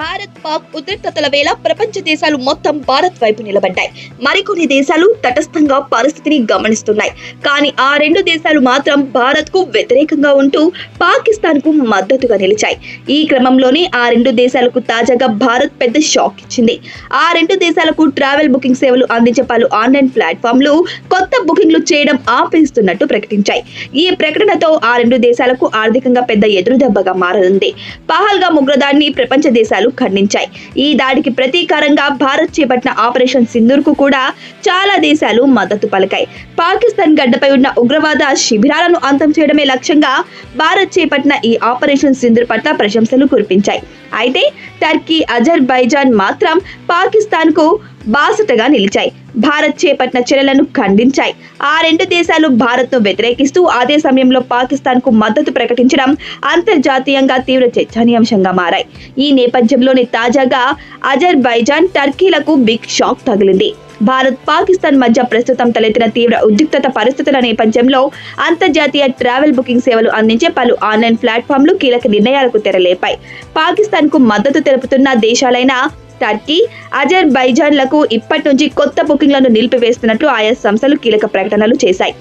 భారత్ పాక్ ఉద్రిక్తతల వేళ ప్రపంచ దేశాలు మొత్తం భారత్ వైపు నిలబడ్డాయి. మరికొన్ని దేశాలు తటస్థంగా పరిస్థితిని గమనిస్తున్నాయి. కానీ ఆ రెండు దేశాలు మాత్రం భారత్కు వ్యతిరేకంగా ఉంటూ పాకిస్తాన్కు మద్దతుగా నిలిచాయి. ఈ క్రమంలోనే ఆ రెండు దేశాలకు తాజాగా భారత్ పెద్ద షాక్ ఇచ్చింది. ఆ రెండు దేశాలకు ట్రావెల్ బుకింగ్ సేవలు అందించే పలు ఆన్లైన్ ప్లాట్ఫామ్లు కొత్త బుకింగ్లు చేయడం ఆపేస్తున్నట్టు ప్రకటించాయి. ఈ ప్రకటనతో ఆ రెండు దేశాలకు ఆర్థికంగా పెద్ద ఎదురుదెబ్బగా మారనుంది. పహల్గా ముగ్రదాన్ని ప్రపంచ దేశాలు ఖండించాయి. ఈ దాడికి ప్రతీకారంగా భారత్ చేపట్టిన ఆపరేషన్ సింధూర్కు కూడా చాలా దేశాలు మద్దతు పలికాయి. పాకిస్తాన్ గడ్డపై ఉన్న ఉగ్రవాద శిబిరాలను అంతం చేయడమే లక్ష్యంగా భారత్ చేపట్టిన ఈ ఆపరేషన్ సింధూర్ పట్ల ప్రశంసలు కురిపించాయి. అయితే టర్కీ అజర్బైజాన్ మాత్రం పాకిస్తాన్కు బాసటగా నిలిచాయి. భారత్ చేపట్టిన చర్యలను ఖండించాయి. ఆ రెండు దేశాలు భారత్ను వ్యతిరేకిస్తూ అదే సమయంలో పాకిస్తాన్కు మద్దతు ప్రకటించడం అంతర్జాతీయంగా తీవ్ర చర్చనీయాంశంగా మారాయి. ఈ నేపథ్యంలోనే తాజాగా అజర్బైజాన్ టర్కీలకు బిగ్ షాక్ తగిలింది. భారత్ పాకిస్తాన్ మధ్య ప్రస్తుతం తలెత్తిన తీవ్ర ఉద్రిక్తత పరిస్థితుల నేపథ్యంలో అంతర్జాతీయ ట్రావెల్ బుకింగ్ సేవలు అందించే పలు ఆన్లైన్ ప్లాట్ఫామ్లు కీలక నిర్ణయాలకు తెరలేపాయి. పాకిస్తాన్కు మద్దతు తెలుపుతున్న దేశాలైన టర్కీ అజర్బైజాన్లకు ఇప్పటి నుంచి కొత్త బుకింగ్లను నిలిపివేస్తున్నట్లు ఆయా సంస్థలు కీలక ప్రకటనలు చేశాయి.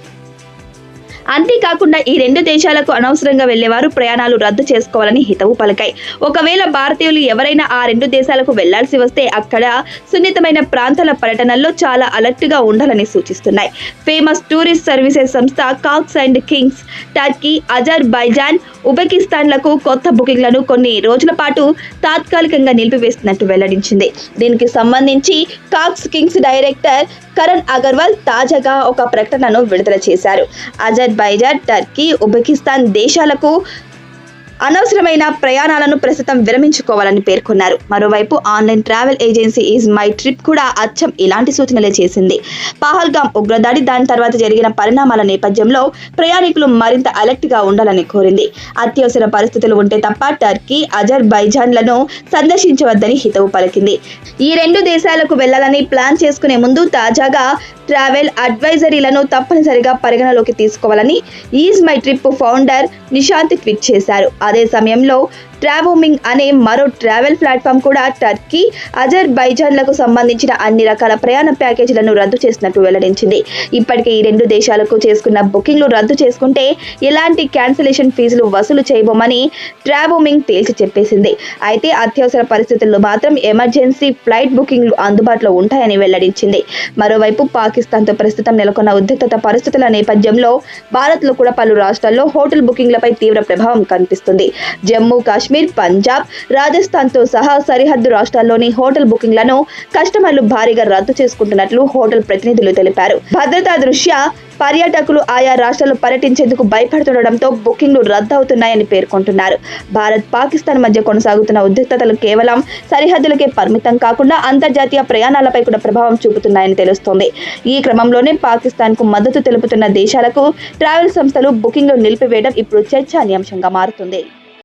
అంతేకాకుండా ఈ రెండు దేశాలకు అనవసరంగా వెళ్ళేవారు ప్రయాణాలు రద్దు చేసుకోవాలని హితవు పలకాయి. ఒకవేళ భారతీయులు ఎవరైనా ఆ రెండు దేశాలకు వెళ్ళాల్సి వస్తే అక్కడ సున్నితమైన ప్రాంతాల పర్యటనల్లో చాలా అలర్ట్గా ఉండాలని సూచిస్తున్నాయి. ఫేమస్ టూరిస్ట్ సర్వీసెస్ సంస్థ Cox and Kings Turkey Azerbaijan ఉబెకిస్తాన్లకు కొత్త బుకింగ్లను కొన్ని రోజుల పాటు తాత్కాలికంగా నిలిపివేస్తున్నట్టు వెల్లడించింది. దీనికి సంబంధించి Cox Kings director Karan Agarwal తాజాగా ఒక ప్రకటనను విడుదల చేశారు. అజర్ అజర్బైజాన్ టర్కీ ఉబెకిస్తాన్ దేశాలకు అనవసరమైన ప్రయాణాలను ప్రస్తుతం విరమించుకోవాలని పేర్కొన్నారు. మరోవైపు online travel agency ease my trip కూడా అచ్చం ఇలాంటి సూచనలే చేసింది. పహల్గామ్ ఉగ్రదాడి దాని తర్వాత జరిగిన పరిణామాల నేపథ్యంలో ప్రయాణికులు మరింత అలర్ట్గా ఉండాలని కోరింది. అత్యవసర పరిస్థితులు ఉంటే తప్ప టర్కీ అజర్బైజాన్లను సందర్శించవద్దని హితవు పలికింది. ఈ రెండు దేశాలకు వెళ్ళాలని ప్లాన్ చేసుకునే ముందు తాజాగా ట్రావెల్ అడ్వైజరీలను తప్పనిసరిగా పరిగణలోకి తీసుకోవాలని ease my trip founder Nishant tweet చేశారు. అదే సమయంలో ట్రావోమింగ్ అనే మరో ట్రావెల్ ప్లాట్ఫామ్ కూడా టర్కీ అజర్ బైజాన్లకు సంబంధించిన అన్ని రకాల ప్రయాణ ప్యాకేజీలను రద్దు చేసినట్టు వెల్లడించింది. ఇప్పటికే ఈ రెండు దేశాలకు చేసుకున్న బుకింగ్లు రద్దు చేసుకుంటే ఎలాంటి క్యాన్సిలేషన్ ఫీజులు వసూలు చేయబోమని ట్రావోమింగ్ తేల్చి చెప్పేసింది. అయితే అత్యవసర పరిస్థితుల్లో మాత్రం ఎమర్జెన్సీ ఫ్లైట్ బుకింగ్లు అందుబాటులో ఉంటాయని వెల్లడించింది. మరోవైపు పాకిస్తాన్తో ప్రస్తుతం నెలకొన్న ఉద్రిక్తత పరిస్థితుల నేపథ్యంలో భారత్లో కూడా పలు రాష్ట్రాల్లో హోటల్ బుకింగ్లపై తీవ్ర ప్రభావం కనిపిస్తుంది. జమ్మూ కాశ్మీర్ పంజాబ్ రాజస్థాన్తో సహా సరిహద్దు రాష్ట్రాల్లోని హోటల్ బుకింగ్లను కస్టమర్లు భారీగా రద్దు చేసుకుంటున్నట్లు హోటల్ ప్రతినిధులు తెలిపారు. భద్రతా దృష్ట్యా పర్యాటకులు ఆయా రాష్ట్రాలు పర్యటించేందుకు భయపడుతుండటంతో బుకింగ్లు రద్దవుతున్నాయని పేర్కొంటున్నారు. భారత్ పాకిస్తాన్ మధ్య కొనసాగుతున్న ఉద్రిక్తతలు కేవలం సరిహద్దులకే పరిమితం కాకుండా అంతర్జాతీయ ప్రయాణాలపై కూడా ప్రభావం చూపుతున్నాయని తెలుస్తోంది. ఈ క్రమంలోనే పాకిస్తాన్కు మద్దతు తెలుపుతున్న దేశాలకు ట్రావెల్ సంస్థలు బుకింగ్లు నిలిపివేయడం ఇప్పుడు చర్చానీయాంశంగా మారుతుంది.